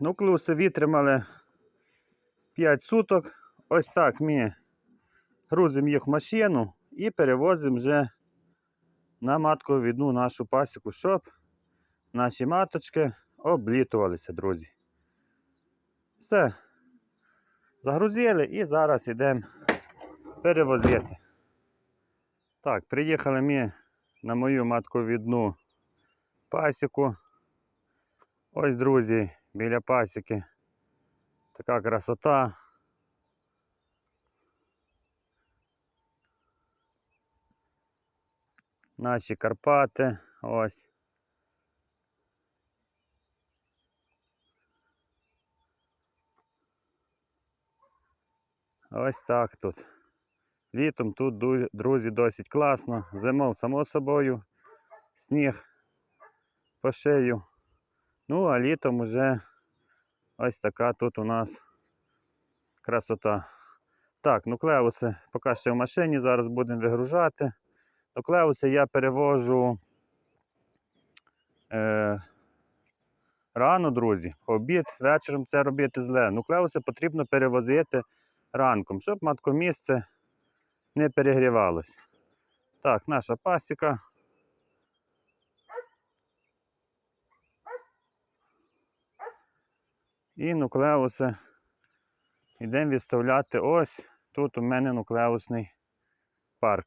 Нуклеуси витримали 5 суток. Ось так ми грузимо їх в машину і перевозимо вже на матковідну нашу пасіку, щоб наші маточки облітувалися, друзі. Все. Загрузили і зараз йдемо перевозити. Так, приїхали ми на мою матковідну пасіку. Ось, друзі, біля пасіки. Така красота. Наші Карпати. Ось. Ось так тут. Літом тут, друзі, досить класно. Зимов, само собою, сніг по шию. Ну, а літом уже ось така тут у нас красота. Так, нуклеуси поки що в машині, зараз будемо вигружати. Нуклеуси я перевожу е, рано, друзі. Обід, вечором це робити зле. Нуклеуси потрібно перевозити ранком, щоб маткомісце не перегрівалось. Так, наша пасіка. І нуклеуси йдемо відставляти ось тут у мене нуклеусний парк.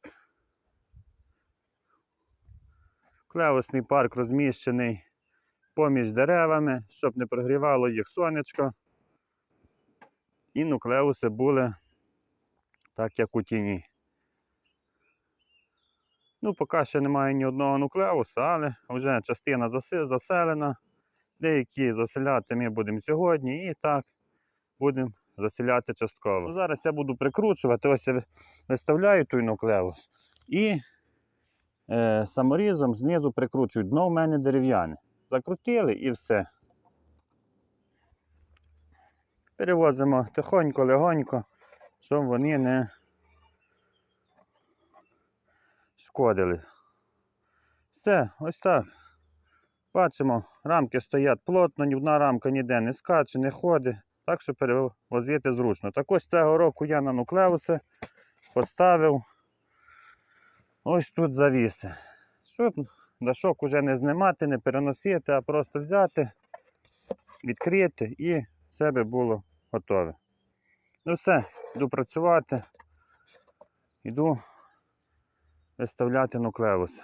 Нуклеусний парк розміщений поміж деревами, щоб не прогрівало їх сонечко. І нуклеуси були так, як у тіні. Ну, поки ще немає ні одного нуклеуса, але вже частина заселена. Деякі заселяти ми будемо сьогодні і так будемо заселяти частково. Зараз я буду прикручувати, ось я виставляю той нуклеус і е, саморізом знизу прикручую. Дно в мене дерев'яне. Закрутили і все. Перевозимо тихонько, легонько, щоб вони не шкодили. Все, ось так. Бачимо, рамки стоять плотно, ні одна рамка ніде не скаче, не ходить. Так що перевозити зручно. Також цього року я на нуклеуси поставив ось тут завіси. Щоб дашок уже не знімати, не переносити, а просто взяти, відкрити і себе було готове. Ну все, йду працювати, йду виставляти нуклеуси.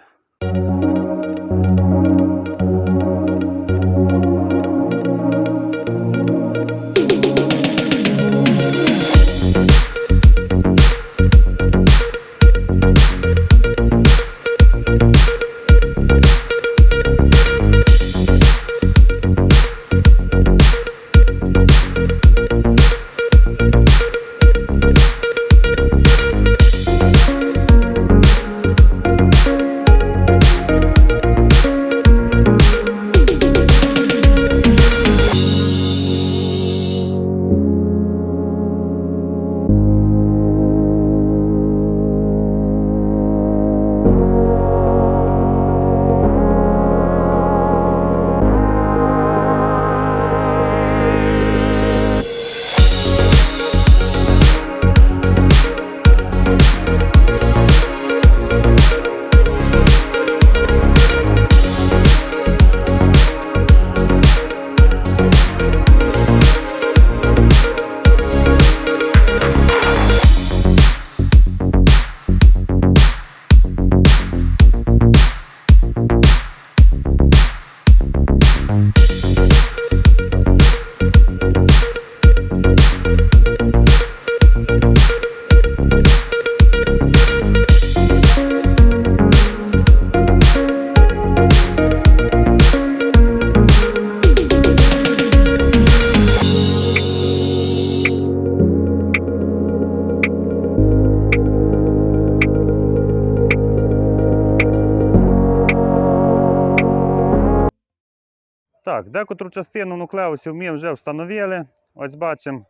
Так, декотру частину нуклеусів ми вже встановили. Ось бачимо,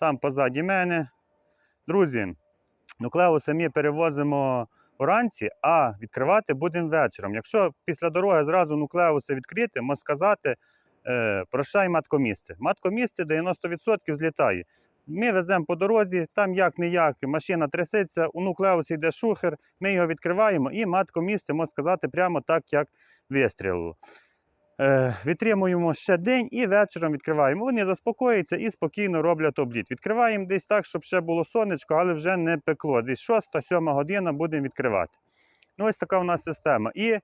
там позаді мене. Друзі, нуклеуси ми перевозимо вранці, а відкривати будемо вечором. Якщо після дороги зразу нуклеуси відкрити, можна сказати, е, прощай маткомісце. Маткомісце 90% злітає. Ми веземо по дорозі, там як не як, машина трясеться, у нуклеусі йде шухер, ми його відкриваємо і маткомісце, можна сказати, прямо так, як вистрілило. Е, відтримуємо ще день і вечором відкриваємо. Вони заспокоюються і спокійно роблять обліт. Відкриваємо десь так, щоб ще було сонечко, але вже не пекло. Десь 6-7 година будемо відкривати. Ну, ось така у нас система. І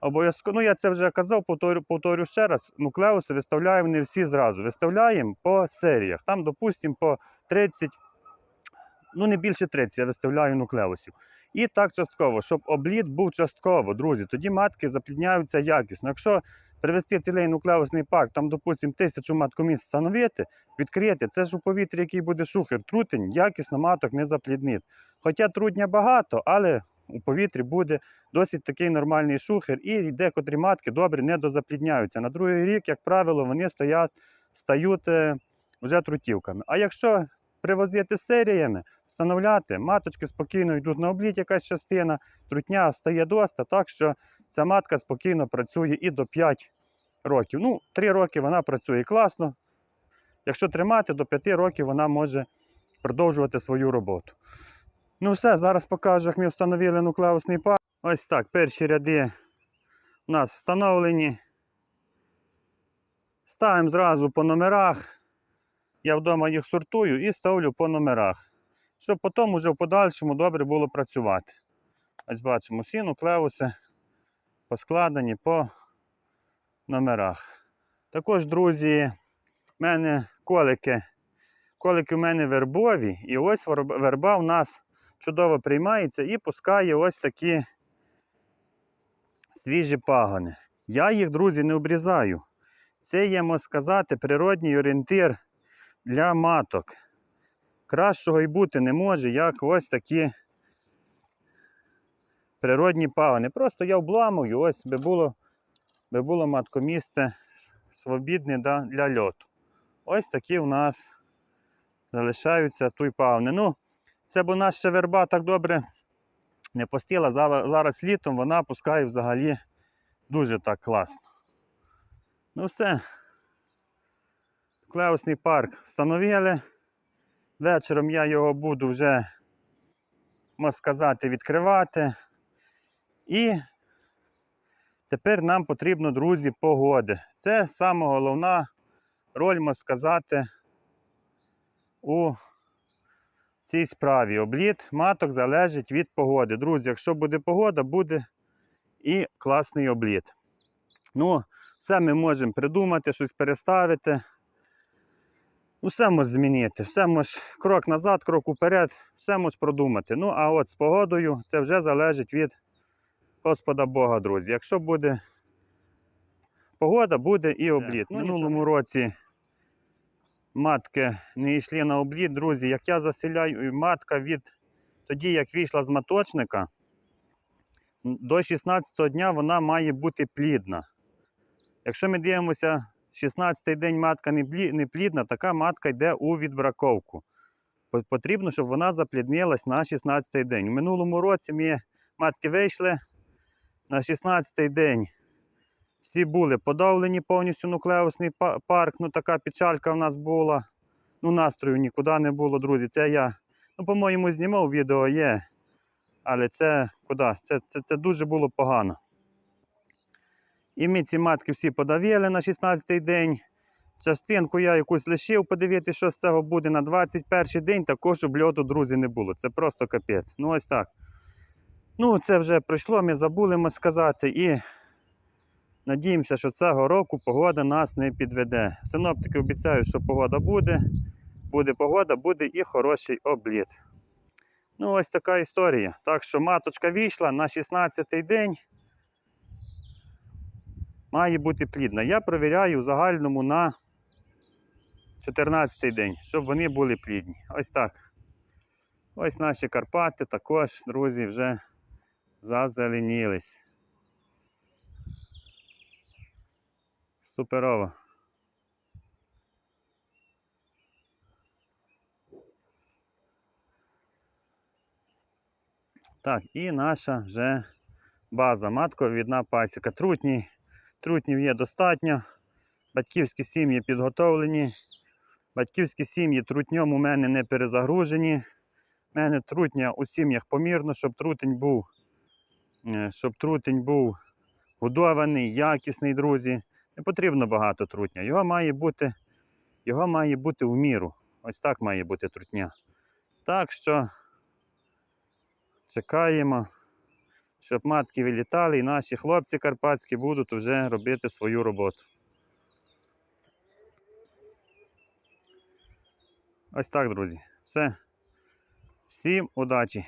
обов'язково, ну я це вже казав, повторю, повторю ще раз. Нуклеуси виставляємо не всі зразу. Виставляємо по серіях. Там, допустимо, по 30, ну не більше 30 я виставляю нуклеусів. І так частково, щоб обліт був частково, друзі. Тоді матки заплідняються якісно. Якщо привезти цілий нуклеусний парк, там, допустимо, тисячу маткоміст встановити, відкрити, це ж у повітрі, який буде шухер, трутень, якісно маток не запліднить. Хоча трудня багато, але у повітрі буде досить такий нормальний шухер, і декотрі матки добре не дозаплідняються. На другий рік, як правило, вони стоять, стають е, вже трутівками. А якщо привозити серіями, встановляти, маточки спокійно йдуть на обліт, якась частина, трутня стає доста, так що ця матка спокійно працює і до 5 років. Ну, 3 роки вона працює класно. Якщо тримати, до 5 років вона може продовжувати свою роботу. Ну все, зараз покажу, як ми встановили нуклеусний пар. Ось так, перші ряди у нас встановлені. Ставимо зразу по номерах. Я вдома їх сортую і ставлю по номерах, щоб потім уже в подальшому добре було працювати. Ось бачимо, всі нуклеуси поскладені по номерах. Також, друзі, в мене колики. Колики в мене вербові, і ось верба у нас чудово приймається і пускає ось такі свіжі пагони. Я їх, друзі, не обрізаю. Це є, можна сказати, природній орієнтир для маток. Кращого й бути не може, як ось такі природні пагони. Просто я обламую, ось би було, би було маткомісце свобідне да, для льоту. Ось такі у нас залишаються туй пагони. Ну, це бо наша ще верба так добре не постіла. Зараз, зараз літом вона пускає взагалі дуже так класно. Ну все. Клеусний парк встановили. Вечором я його буду вже, можна сказати, відкривати. І тепер нам потрібно, друзі, погоди. Це саме головна роль, можна сказати, у цій справі. Обліт маток залежить від погоди. Друзі, якщо буде погода, буде і класний обліт. Ну, все ми можемо придумати, щось переставити. Ну, все може змінити, все може крок назад, крок уперед, все може продумати. Ну, а от з погодою це вже залежить від Господа Бога, друзі. Якщо буде погода, буде і обліт. ну, В минулому році матки не йшли на обліт, друзі. Як я заселяю, матка від тоді, як вийшла з маточника, до 16 дня вона має бути плідна. Якщо ми дивимося, 16-й день матка не плідна, така матка йде у відбраковку. Потрібно, щоб вона запліднилась на 16-й день. У минулому році ми матки вийшли на 16-й день. Всі були подавлені повністю нуклеусний парк. Ну така печалька в нас була. Ну, настрою нікуди не було, друзі. Це я, ну, по-моєму, знімав відео є. Але це куди? Це, це, це дуже було погано. І ми ці матки всі подавили на 16-й день. Частинку я якусь лишив подивитися, що з цього буде на 21-й день, також обльоту, друзі, не було. Це просто капець. Ну ось так. Ну, це вже пройшло, ми забули сказати. І надіємося, що цього року погода нас не підведе. Синоптики обіцяють, що погода буде. Буде погода, буде і хороший обліт. Ну, ось така історія. Так що маточка вийшла на 16-й день. Має бути плідна. Я провіряю в загальному на 14-й день, щоб вони були плідні. Ось так. Ось наші Карпати також, друзі, вже зазеленілись. Суперово. Так, і наша вже база матковідна пасіка. Трутні, трутнів є достатньо. Батьківські сім'ї підготовлені. Батьківські сім'ї трутньом у мене не перезагружені. У мене трутня у сім'ях помірно, щоб трутень був, щоб трутень був годований, якісний, друзі. Не потрібно багато трутня. Його має бути, його має бути в міру. Ось так має бути трутня. Так що чекаємо, щоб матки вилітали, і наші хлопці карпатські будуть вже робити свою роботу. Ось так, друзі. Все. Всім удачі!